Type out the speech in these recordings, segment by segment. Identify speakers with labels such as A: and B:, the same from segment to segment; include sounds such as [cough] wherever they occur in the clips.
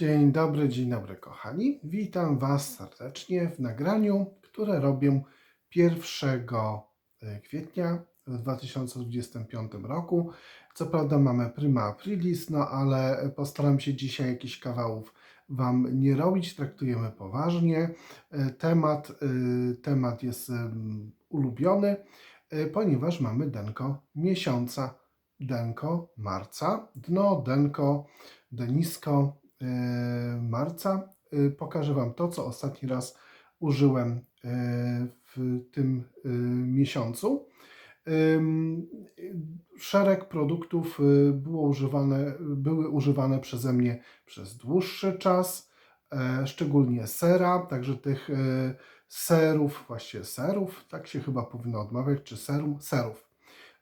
A: Dzień dobry, dzień dobry kochani. Witam Was serdecznie w nagraniu, które robię 1 kwietnia w 2025 roku. Co prawda mamy prima aprilis, no ale postaram się dzisiaj jakichś kawałów Wam nie robić, traktujemy poważnie. E, Temat, e, temat jest ulubiony, e, ponieważ mamy denko miesiąca, denko marca, dno, denko, denisko e, marca. E, Pokażę Wam to, co ostatni raz użyłem e, w tym e, miesiącu. Szereg produktów było używane, były używane przeze mnie przez dłuższy czas, e, szczególnie sera, także tych e, serów, właściwie serów, tak się chyba powinno odmawiać, czy serum, serów.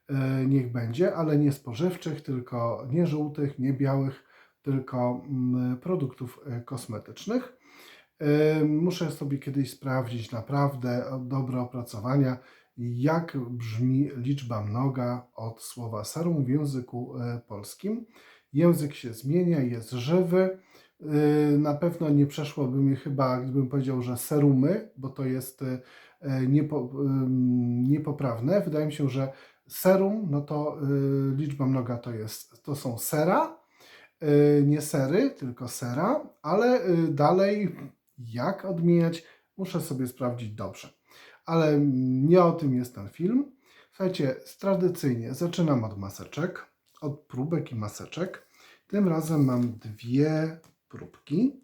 A: E, Niech będzie, ale nie spożywczych, tylko nie żółtych, nie białych, tylko mm, produktów e, kosmetycznych. E, Muszę sobie kiedyś sprawdzić naprawdę o- dobre opracowania, jak brzmi liczba mnoga od słowa serum w języku e, polskim. Język się zmienia, jest żywy. E, Na pewno nie przeszłoby mi chyba, gdybym powiedział, że serumy, bo to jest e, e, niepo, niepoprawne. Wydaje mi się, że serum, no to e, liczba mnoga to jest, to są sera, e, nie sery, tylko sera, ale e, dalej jak odmieniać, muszę sobie sprawdzić dobrze. Ale nie o tym jest ten film. Słuchajcie, tradycyjnie zaczynam od maseczek, od próbek i maseczek. Tym razem mam dwie próbki.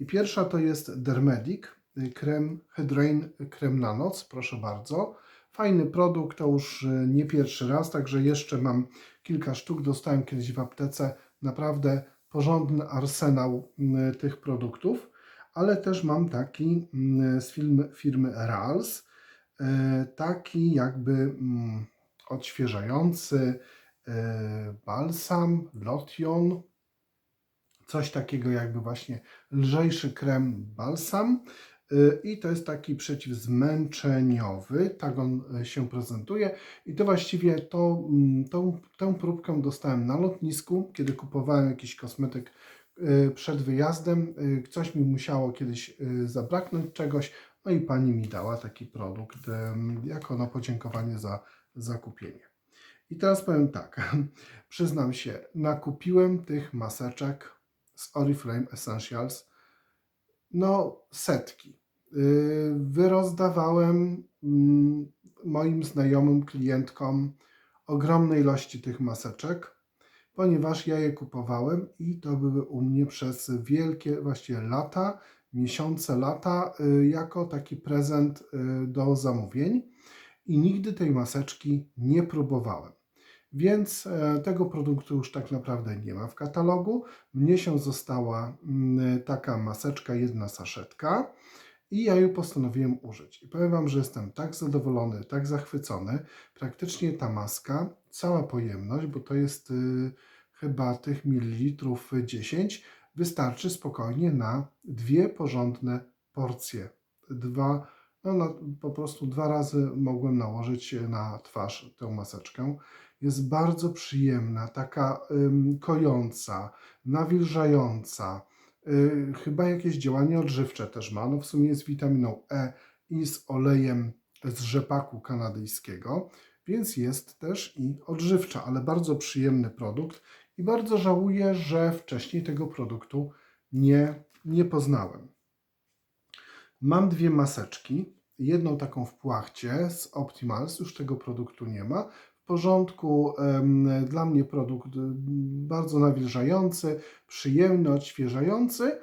A: I pierwsza to jest Dermedic, y, krem Hydrain, krem na noc, proszę bardzo. Fajny produkt, to już y, nie pierwszy raz, także jeszcze mam kilka sztuk. Dostałem kiedyś w aptece naprawdę porządny arsenał y, tych produktów ale też mam taki mm, z firmy, firmy Rals, e, taki jakby mm, odświeżający e, balsam, lotion, coś takiego jakby właśnie lżejszy krem balsam i to jest taki przeciwzmęczeniowy, tak on e, się prezentuje i to właściwie to, mm, tą, tę próbkę dostałem na lotnisku, kiedy kupowałem jakiś kosmetyk y, przed wyjazdem. y, Coś mi musiało kiedyś y, zabraknąć czegoś, no i pani mi dała taki produkt jako na podziękowanie za zakupienie. I teraz powiem tak, [laughs] przyznam się, nakupiłem tych maseczek z Oriflame Essentials, no setki. Y, Wyrozdawałem mm, moim znajomym klientkom ogromne ilości tych maseczek ponieważ ja je kupowałem i to były u mnie przez wielkie, właściwie lata, miesiące, lata, y, jako taki prezent y, do zamówień i nigdy tej maseczki nie próbowałem. Więc e, tego produktu już tak naprawdę nie ma w katalogu. Mnie się została mm, taka maseczka, jedna saszetka i ja ją postanowiłem użyć. I powiem Wam, że jestem tak zadowolony, tak zachwycony. Praktycznie ta maska, cała pojemność, bo to jest y, chyba tych mililitrów 10, wystarczy spokojnie na dwie porządne porcje. Dwa, no na, po prostu dwa razy mogłem nałożyć na twarz tę maseczkę. Jest bardzo przyjemna, taka ym, kojąca, nawilżająca. Y, chyba jakieś działanie odżywcze też ma. No w sumie jest witaminą E i z olejem z rzepaku kanadyjskiego, więc jest też i odżywcza, ale bardzo przyjemny produkt i bardzo żałuję, że wcześniej tego produktu nie, nie poznałem. Mam dwie maseczki. Jedną taką w płachcie z Optimals, już tego produktu nie ma. Porządku, dla mnie produkt em, bardzo nawilżający, przyjemny, odświeżający,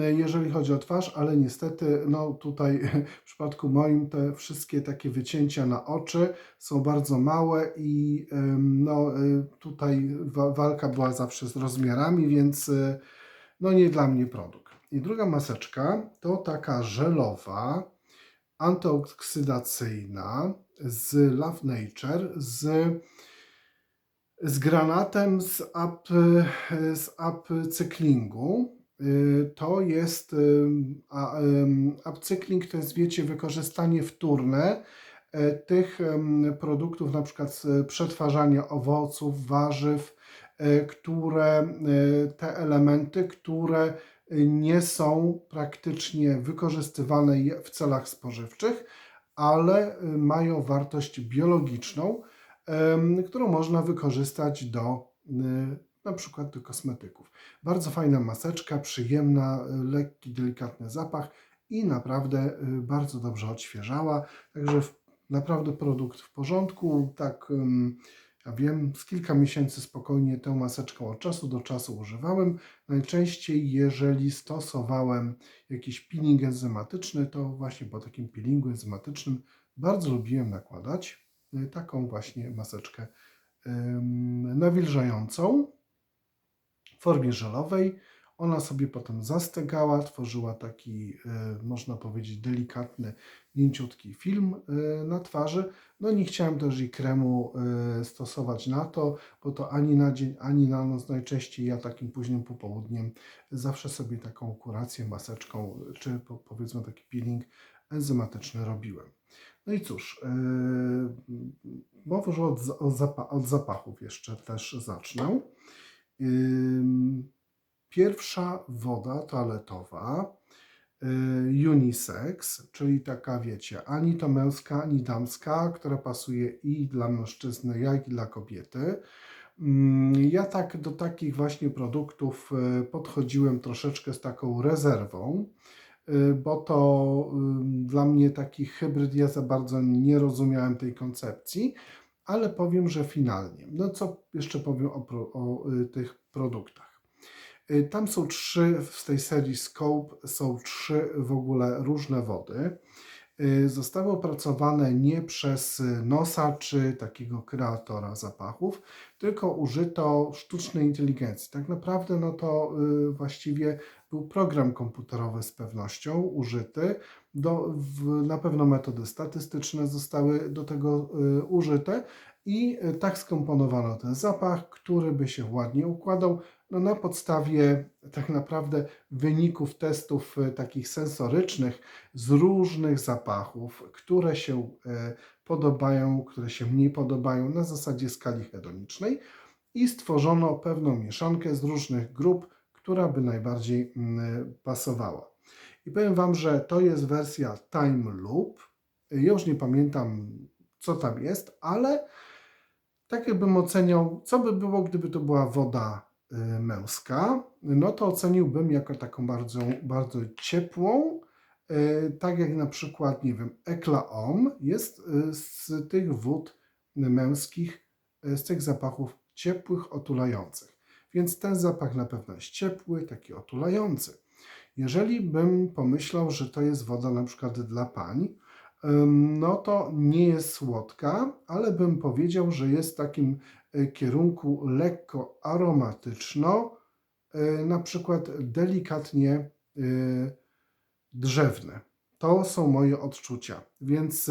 A: e, jeżeli chodzi o twarz, ale niestety, no tutaj [laughs] w przypadku moim te wszystkie takie wycięcia na oczy są bardzo małe i no y, tutaj wa- walka była zawsze z rozmiarami, więc y, no nie dla mnie produkt. I druga maseczka to taka żelowa, antyoksydacyjna z Love Nature, z, z granatem z, up, z upcyklingu. Y, To jest upcykling, to jest wiecie wykorzystanie wtórne e, tych produktów, na przykład przetwarzania owoców, warzyw, które te elementy, które nie są praktycznie wykorzystywane w celach spożywczych, ale y, mają wartość biologiczną, którą można wykorzystać do y, na przykład do kosmetyków. Bardzo fajna maseczka, przyjemna, y, lekki, delikatny zapach i naprawdę bardzo dobrze odświeżała. Także naprawdę produkt w porządku. Tak, ja wiem, z kilka miesięcy spokojnie tę maseczkę od czasu do czasu używałem. Najczęściej, jeżeli stosowałem jakiś peeling enzymatyczny, to właśnie po takim peelingu enzymatycznym bardzo lubiłem nakładać y, taką właśnie maseczkę nawilżającą w formie żelowej. Ona sobie potem zastygała, tworzyła taki, y, można powiedzieć, delikatny, mięciutki film y, na twarzy. No nie chciałem też i kremu y, stosować na to, bo to ani na dzień, ani na noc. Najczęściej ja takim późnym popołudniem zawsze sobie taką kurację maseczką, czy po, powiedzmy taki peeling enzymatyczny robiłem. No i cóż, yy, może od, od, zapa- od zapachów jeszcze też zacznę. Pierwsza woda toaletowa y, unisex, czyli taka wiecie, ani to męska, ani damska, która pasuje i dla mężczyzny, jak i dla kobiety. Mm, Ja tak do takich właśnie produktów y, podchodziłem troszeczkę z taką rezerwą, y, bo to dla mnie taki hybryd, ja za bardzo nie rozumiałem tej koncepcji, ale powiem, że finalnie. No co jeszcze powiem o, o tych produktach. Y, Tam są trzy, w tej serii Scope są trzy w ogóle różne wody. Y, Zostały opracowane nie przez nosa czy takiego kreatora zapachów, tylko użyto sztucznej inteligencji. Tak naprawdę no to y, właściwie był program komputerowy z pewnością użyty. Do, w, na pewno metody statystyczne zostały do tego użyte i tak skomponowano ten zapach, który by się ładnie układał no na podstawie tak naprawdę wyników testów e, takich sensorycznych z różnych zapachów, które się e, podobają, które się mniej podobają na zasadzie skali hedonicznej i stworzono pewną mieszankę z różnych grup, która by najbardziej mm, pasowała. I powiem Wam, że to jest wersja Time Loop. Ja już nie pamiętam, co tam jest, ale tak jakbym oceniał, co by było, gdyby to była woda męska, no to oceniłbym jako taką bardzo, bardzo ciepłą, y, tak jak na przykład, nie wiem, Ekla Homme jest y, z tych wód męskich, z tych zapachów ciepłych, otulających. Więc ten zapach na pewno jest ciepły, taki otulający. Jeżeli bym pomyślał, że to jest woda na przykład dla pań, no to nie jest słodka, ale bym powiedział, że jest w takim y, kierunku lekko aromatyczno, y, na przykład delikatnie y, drzewne. To są moje odczucia. Więc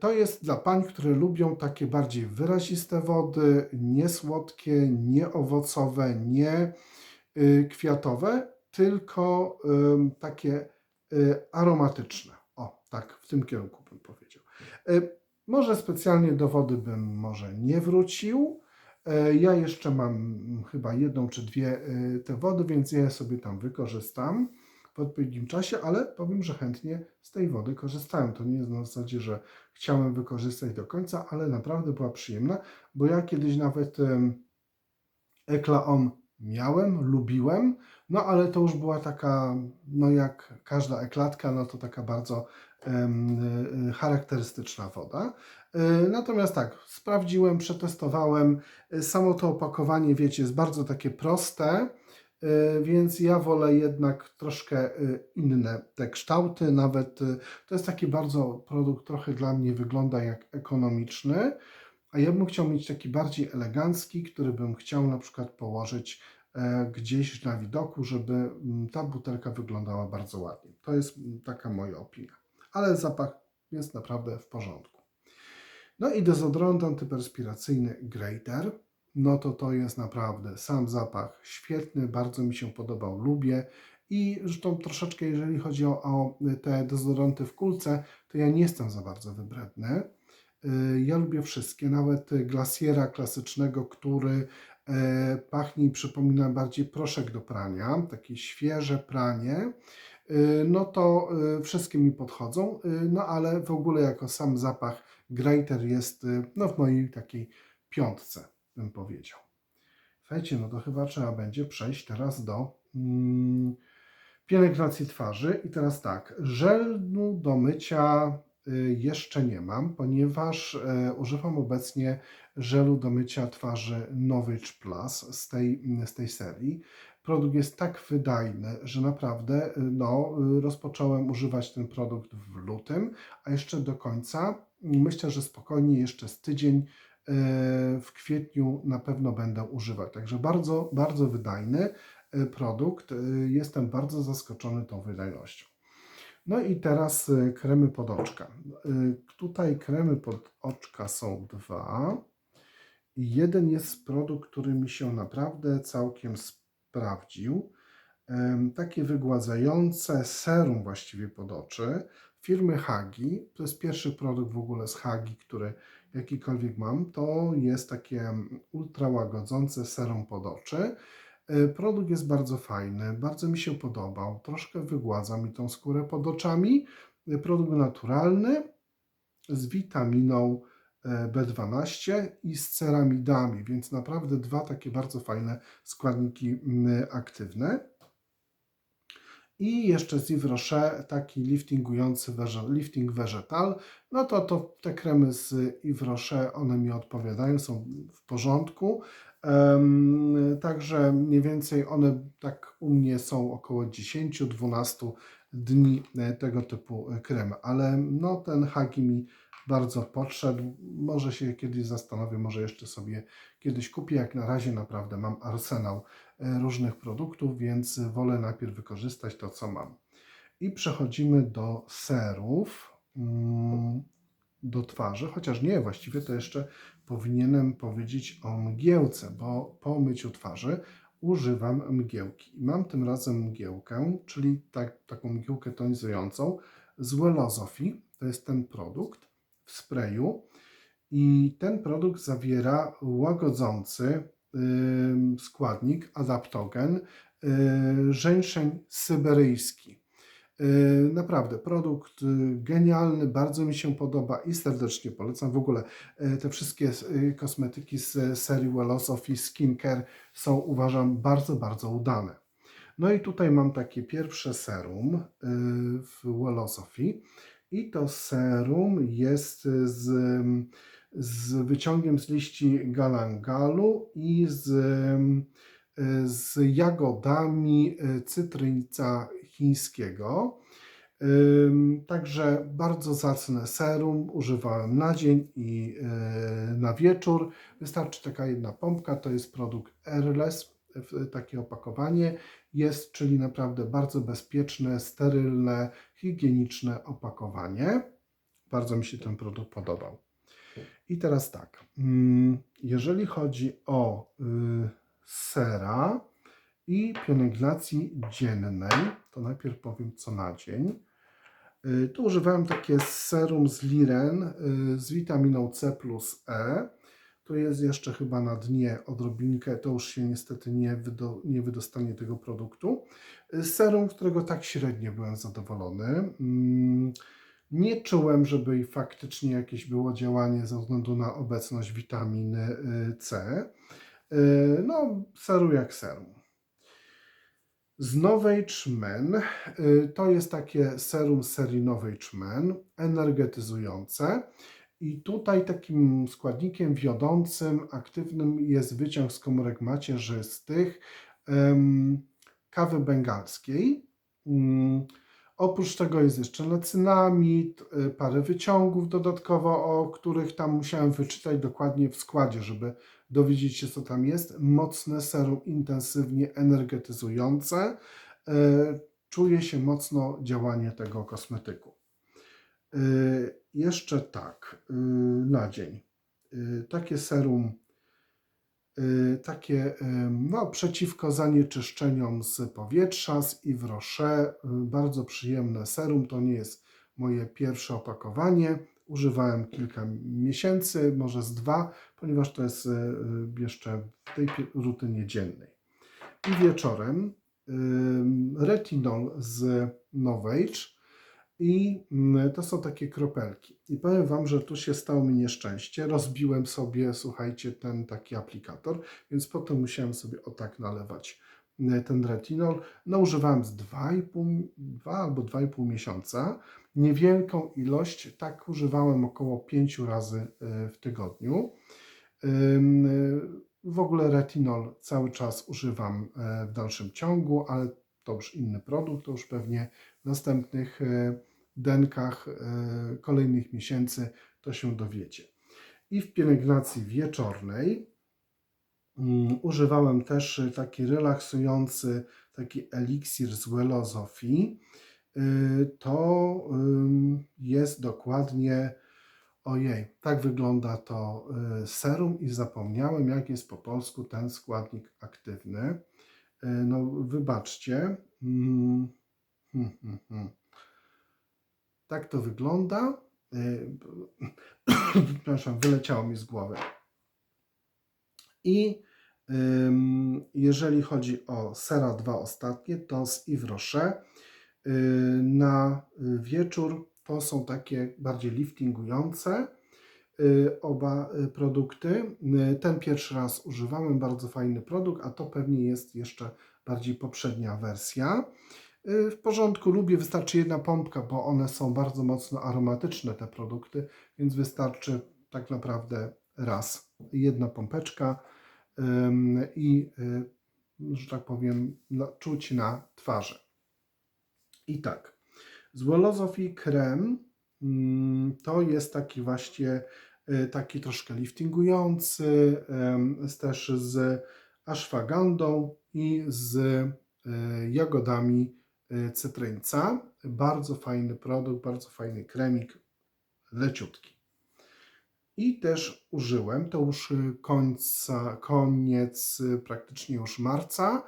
A: to jest dla pań, które lubią takie bardziej wyraziste wody, nie słodkie, nie kwiatowe, tylko takie aromatyczne. Tak, w tym kierunku bym powiedział. Y, Może specjalnie do wody bym może nie wrócił. Y, Ja jeszcze mam chyba jedną czy dwie y, te wody, więc ja je sobie tam wykorzystam w odpowiednim czasie, ale powiem, że chętnie z tej wody korzystałem. To nie jest na zasadzie, że chciałem wykorzystać do końca, ale naprawdę była przyjemna, bo ja kiedyś nawet em, Ekla Homme miałem, lubiłem, no ale to już była taka, no jak każda eklatka, no to taka bardzo charakterystyczna woda. Y, Natomiast tak, sprawdziłem, przetestowałem. Y, Samo to opakowanie, wiecie, jest bardzo takie proste, y, więc ja wolę jednak troszkę y, inne te kształty. Nawet y, to jest taki bardzo produkt, trochę dla mnie wygląda jak ekonomiczny. A ja bym chciał mieć taki bardziej elegancki, który bym chciał na przykład położyć e, gdzieś na widoku, żeby mm, ta butelka wyglądała bardzo ładnie. To jest mm, taka moja opinia. Ale zapach jest naprawdę w porządku. No i dezodorant antyperspiracyjny Greater. No to to jest naprawdę sam zapach świetny, bardzo mi się podobał, lubię. I zresztą troszeczkę, jeżeli chodzi o, o te dezodoranty w kulce, to ja nie jestem za bardzo wybredny. Y, Ja lubię wszystkie, nawet Glaciera klasycznego, który E, Pachnie i przypomina bardziej proszek do prania, takie świeże pranie. E, No to e, wszystkie mi podchodzą, e, no ale w ogóle jako sam zapach Greater jest no, w mojej takiej piątce, bym powiedział. Słuchajcie, no to chyba trzeba będzie przejść teraz do mm, pielęgnacji twarzy. I teraz tak, żelu do mycia y, jeszcze nie mam, ponieważ używam obecnie żelu do mycia twarzy Novage Plus z tej, z tej serii. Produkt jest tak wydajny, że naprawdę y, no, y, rozpocząłem używać ten produkt w lutym, a jeszcze do końca myślę, że spokojnie jeszcze z tydzień e, w kwietniu na pewno będę używać. Także bardzo, bardzo wydajny produkt. Jestem bardzo zaskoczony tą wydajnością. No i teraz kremy pod oczka. Tutaj kremy pod oczka są dwa. Jeden jest produkt, który mi się naprawdę całkiem sprawdził. Takie wygładzające serum właściwie pod oczy firmy Hagi. To jest pierwszy produkt w ogóle z Hagi, który jakikolwiek mam. To jest takie ultra łagodzące serum pod oczy. E, Produkt jest bardzo fajny, bardzo mi się podobał. Troszkę wygładza mi tą skórę pod oczami. E, Produkt naturalny z witaminą B12 i z ceramidami, więc naprawdę dwa takie bardzo fajne składniki mm, aktywne. I jeszcze z Yves Rocher taki liftingujący lifting vegetal. No to, to te kremy z Yves Rocher, one mi odpowiadają, są w porządku. Em, Także mniej więcej one tak u mnie są około 10-12 dni e, tego typu e, kremy, ale no ten Hagi mi bardzo podszedł. Może się kiedyś zastanowię, może jeszcze sobie kiedyś kupię. Jak na razie naprawdę mam arsenał e, różnych produktów, więc wolę najpierw wykorzystać to, co mam. I przechodzimy do serów mm, do twarzy, chociaż nie, właściwie to jeszcze powinienem powiedzieć o mgiełce, bo po myciu twarzy używam mgiełki. Mam tym razem mgiełkę, czyli tak, taką mgiełkę tonizującą z Welosophy. To jest ten produkt sprayu. I ten produkt zawiera łagodzący składnik, adaptogen, żeńszeń syberyjski. Yy, Naprawdę, produkt yy, genialny, bardzo mi się podoba i serdecznie polecam. W ogóle te wszystkie kosmetyki z serii Welosophy Skincare są uważam bardzo, bardzo udane. No i tutaj mam takie pierwsze serum w Welosophy i to serum jest z, z wyciągiem z liści galangalu i z, z jagodami cytryńca chińskiego. Także bardzo zacne serum. Używałem na dzień i yy, na wieczór. Wystarczy taka jedna pompka. To jest produkt Airless, takie opakowanie jest, czyli naprawdę bardzo bezpieczne, sterylne, higieniczne opakowanie. Bardzo mi się ten produkt podobał. I teraz tak, mm, jeżeli chodzi o y, sera i pielęgnacji dziennej, to najpierw powiem co na dzień. Y, Tu używałem takie serum z Liren y, z witaminą C plus E. Tu jest jeszcze chyba na dnie odrobinkę, to już się niestety nie, wydo, nie wydostanie tego produktu. Serum, którego tak średnio byłem zadowolony. Mm, Nie czułem, żeby faktycznie jakieś było działanie ze względu na obecność witaminy y, C. Y, No, serum jak serum. Z Novage y, to jest takie serum serii Novage energetyzujące. I tutaj takim składnikiem wiodącym, aktywnym jest wyciąg z komórek macierzystych kawy bengalskiej. Mm, Oprócz tego jest jeszcze lecynamid, y, parę wyciągów dodatkowo, o których tam musiałem wyczytać dokładnie w składzie, żeby dowiedzieć się, co tam jest. Mocne serum, intensywnie energetyzujące. Y, Czuje się mocno działanie tego kosmetyku. Jeszcze tak, y, na dzień. Y, Takie serum, y, takie no, przeciwko zanieczyszczeniom z powietrza, z Yves Rocher. Bardzo przyjemne serum. To nie jest moje pierwsze opakowanie. używałem kilka miesięcy, może z dwa, ponieważ to jest jeszcze w tej rutynie dziennej. I wieczorem retinol z Novage i mm, to są takie kropelki. I powiem Wam, że tu się stało mi nieszczęście. Rozbiłem sobie, słuchajcie, ten taki aplikator, więc potem musiałem sobie o tak nalewać y, ten retinol. No używałem z 2,5 2 albo 2,5 miesiąca. Niewielką ilość, tak używałem około 5 razy y, w tygodniu. W ogóle retinol cały czas używam e, w dalszym ciągu, ale to już inny produkt, to już pewnie następnych e, denkach e, kolejnych miesięcy to się dowiecie. I w pielęgnacji wieczornej mm, używałem też e, taki relaksujący taki eliksir z Welozofii. To jest dokładnie Ojej, tak wygląda to serum i zapomniałem, jak jest po polsku ten składnik aktywny. No, wybaczcie. Mm, hmm, hmm, hmm. Tak to wygląda. Y, [clears throat] Przepraszam, wyleciało mi z głowy. I jeżeli chodzi o sera dwa ostatnie, to z Yves Rocher y, na wieczór to są takie bardziej liftingujące y, oba y, produkty. Y, Ten pierwszy raz używałem, bardzo fajny produkt, a to pewnie jest jeszcze bardziej poprzednia wersja. Y, W porządku, lubię, wystarczy jedna pompka, bo one są bardzo mocno aromatyczne, te produkty, więc wystarczy tak naprawdę raz. Jedna pompeczka i, y, że tak powiem, no, czuć na twarzy. I tak, z Wolozofii krem mm, to jest taki właśnie y, taki troszkę liftingujący, też z ashwagandą i z jagodami cytryńca. Bardzo fajny produkt, bardzo fajny kremik, leciutki. I też użyłem, to już y, końca, koniec y, praktycznie już marca,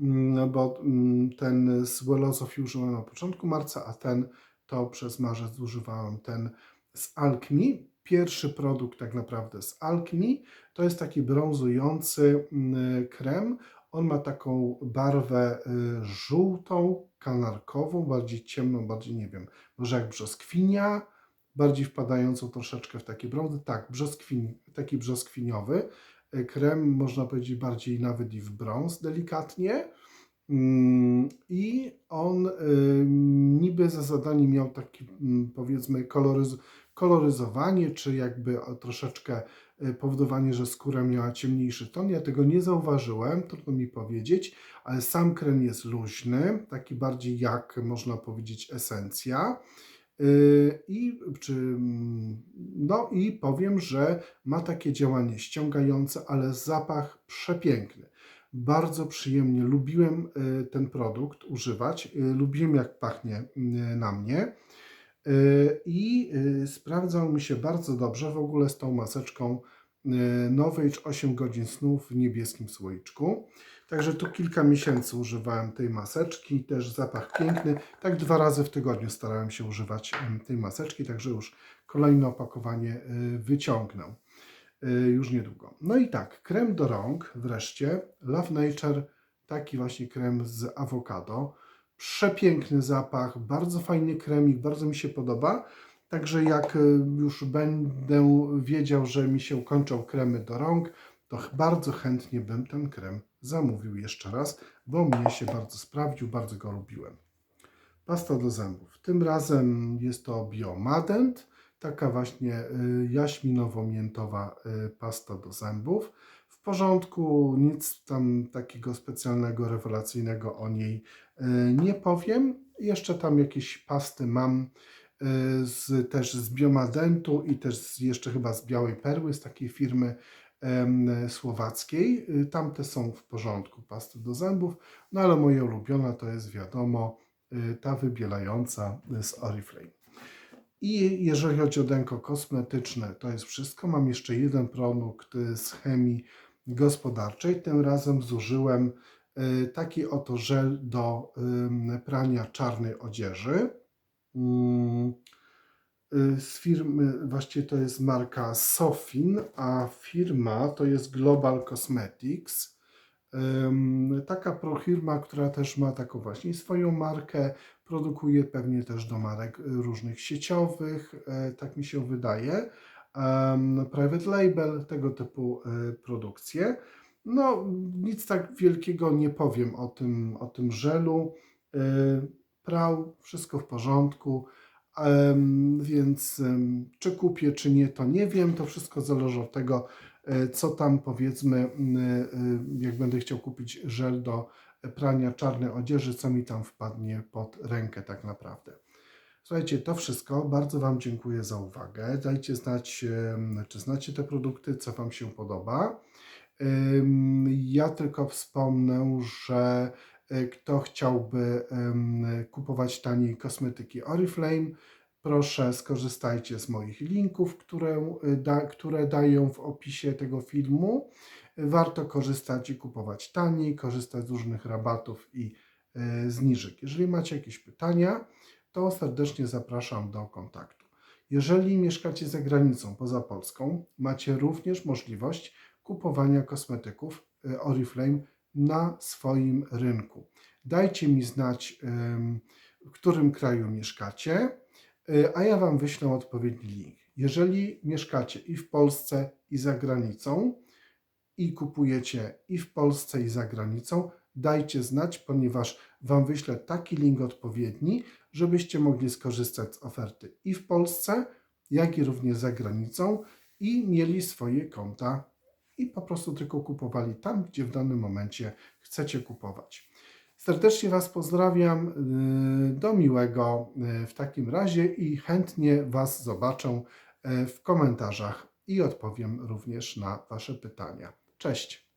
A: mm, bo mm, ten z Welozofii użyłem na początku marca, a ten to przez marzec używałem ten z Alchemy. Pierwszy produkt tak naprawdę z Alchemy to jest taki brązujący mm, krem. On ma taką barwę y, żółtą, kanarkową, bardziej ciemną, bardziej nie wiem, może jak brzoskwinia, bardziej wpadającą troszeczkę w takie brązy. Tak, brzoskwin, taki brzoskwiniowy y, krem, można powiedzieć bardziej nawet i w brąz delikatnie. Mm, I on y, niby za zadanie miał taki mm, powiedzmy koloryz koloryzowanie, czy jakby troszeczkę powodowanie, że skóra miała ciemniejszy ton. Ja tego nie zauważyłem, trudno mi powiedzieć, ale sam krem jest luźny, taki bardziej jak można powiedzieć esencja. Y, I, czy, mm, no i powiem, że ma takie działanie ściągające, ale zapach przepiękny. Bardzo przyjemnie lubiłem y, ten produkt używać. y, Lubiłem jak pachnie y, na mnie. Y, I y, sprawdzał mi się bardzo dobrze w ogóle z tą maseczką y, Novage 8 godzin snu w niebieskim słoiczku. Także tu kilka miesięcy używałem tej maseczki, też zapach piękny. Tak dwa razy w tygodniu starałem się używać tej maseczki, także już kolejne opakowanie wyciągnę już niedługo. No i tak, krem do rąk wreszcie, Love Nature, taki właśnie krem z awokado. Przepiękny zapach, bardzo fajny kremik, bardzo mi się podoba. Także jak y, już będę wiedział, że mi się kończą kremy do rąk, to bardzo chętnie bym ten krem zamówił jeszcze raz, bo mnie się bardzo sprawdził, bardzo go lubiłem. Pasta do zębów. Tym razem jest to Biomadent, taka właśnie y, jaśminowo-miętowa y, pasta do zębów. Porządku, nic tam takiego specjalnego, rewelacyjnego o niej y, nie powiem. Jeszcze tam jakieś pasty mam y, z, też z Biomadentu i też z, jeszcze chyba z Białej Perły, z takiej firmy słowackiej. Y, Tamte są w porządku, pasty do zębów, no ale moja ulubiona to jest wiadomo ta wybielająca z Oriflame. I jeżeli chodzi o denko kosmetyczne, to jest wszystko. Mam jeszcze jeden produkt z chemii gospodarczej. Tym razem zużyłem y, taki oto żel do ym, prania czarnej odzieży. Y, z firmy, właściwie to jest marka Sofin, a firma to jest Global Cosmetics. Taka firma, która też ma taką właśnie swoją markę, produkuje pewnie też do marek y, różnych sieciowych, tak mi się wydaje. Private label, tego typu e, produkcje. No, nic tak wielkiego nie powiem o tym, o tym żelu. E, Prał, wszystko w porządku. Więc czy kupię, czy nie, to nie wiem. To wszystko zależy od tego, e, co tam powiedzmy, jak będę chciał kupić żel do prania czarnej odzieży, co mi tam wpadnie pod rękę tak naprawdę. Słuchajcie, to wszystko. Bardzo Wam dziękuję za uwagę. Dajcie znać, czy znacie te produkty, co Wam się podoba. Ja tylko wspomnę, że e, kto chciałby kupować taniej kosmetyki Oriflame, proszę skorzystajcie z moich linków, które, y, da, które dają w opisie tego filmu. Warto korzystać i kupować taniej, korzystać z różnych rabatów i e, zniżek. Jeżeli macie jakieś pytania, to serdecznie zapraszam do kontaktu. Jeżeli mieszkacie za granicą, poza Polską, macie również możliwość kupowania kosmetyków y, Oriflame na swoim rynku. Dajcie mi znać, w którym kraju mieszkacie, y, a ja Wam wyślę odpowiedni link. Jeżeli mieszkacie i w Polsce, i za granicą, i kupujecie i w Polsce, i za granicą, dajcie znać, ponieważ Wam wyślę taki link odpowiedni, żebyście mogli skorzystać z oferty i w Polsce, jak i również za granicą i mieli swoje konta i po prostu tylko kupowali tam, gdzie w danym momencie chcecie kupować. Serdecznie Was pozdrawiam. yy, Do miłego yy, w takim razie i chętnie Was zobaczę yy, w komentarzach i odpowiem również na Wasze pytania. Cześć.